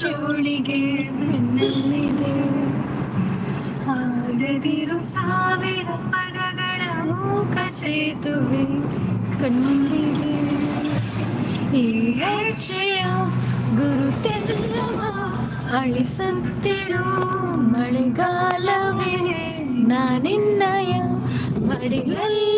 ಜೋಳಿಗೆ ನನ್ನಲ್ಲಿದೆ ಆಡದಿರು ಸಾವಿರ ಪದಗಳ ಮೂಕ ಸೇತುವೆ ಕಣ್ಣಲ್ಲಿದೆ ಈ ಹೆಜ್ಜೆಯ ಗುರುತೆಲ್ಲವ ಅಳಿಸುತ್ತಿರು ಮಳೆಗಾಲವೇ ನಾನಿನ್ನಯ ಮಡಿಲಲ್ಲಿ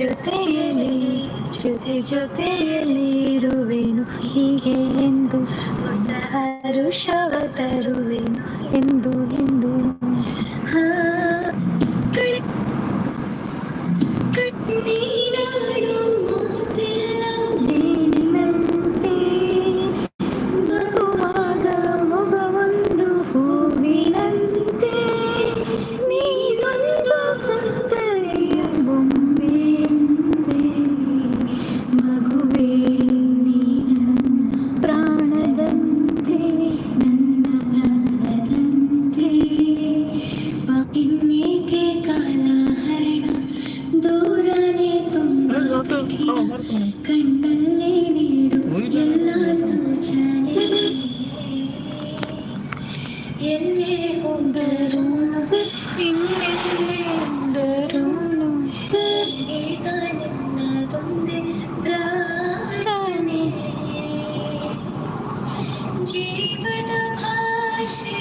ಜೊತೆಯಲ್ಲಿ ಜೊತೆ ಜೊತೆಯಲ್ಲಿರುವೆನು ಹೀಗೆ ಎಂದು ಹೊಸ ಹರುಷವ ತರು എന്നെ കൊണ്ടരുന്നു എന്നെ കൊണ്ടരുന്നു ഏകാനുന്നതുണ്ട് പ്രാർത്ഥനേ ജീവത ഭാഷ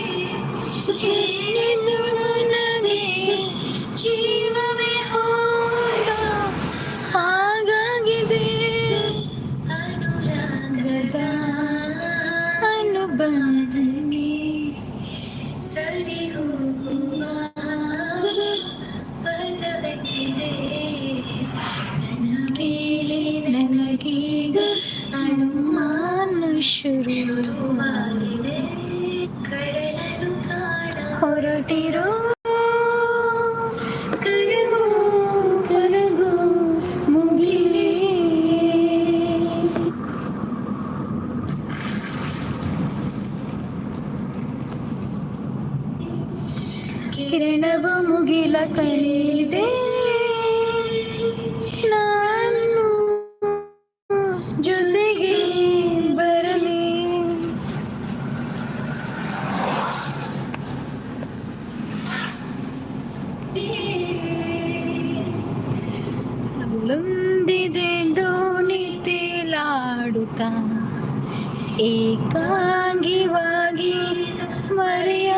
ಸರಿ ಹೋಗುವ ಕಿರಣವು ಮುಗಿಲ ಕಲಿದೆ ನಾನು ಜೊತೆಗೆ ಬರಲಿ. ನೊಂದಿದೆ ದೋಣಿ ತೇಲಾಡುತ್ತ. ಏಕಾಂಗಿವಾಗಿ ಮರೆಯ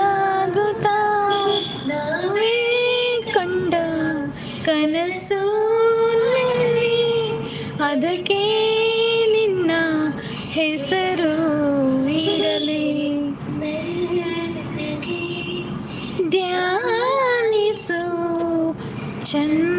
ಹೆಸರು ಇರಲಿ ಧ್ಯಾನಿಸು ಚಂದ್ರವೇ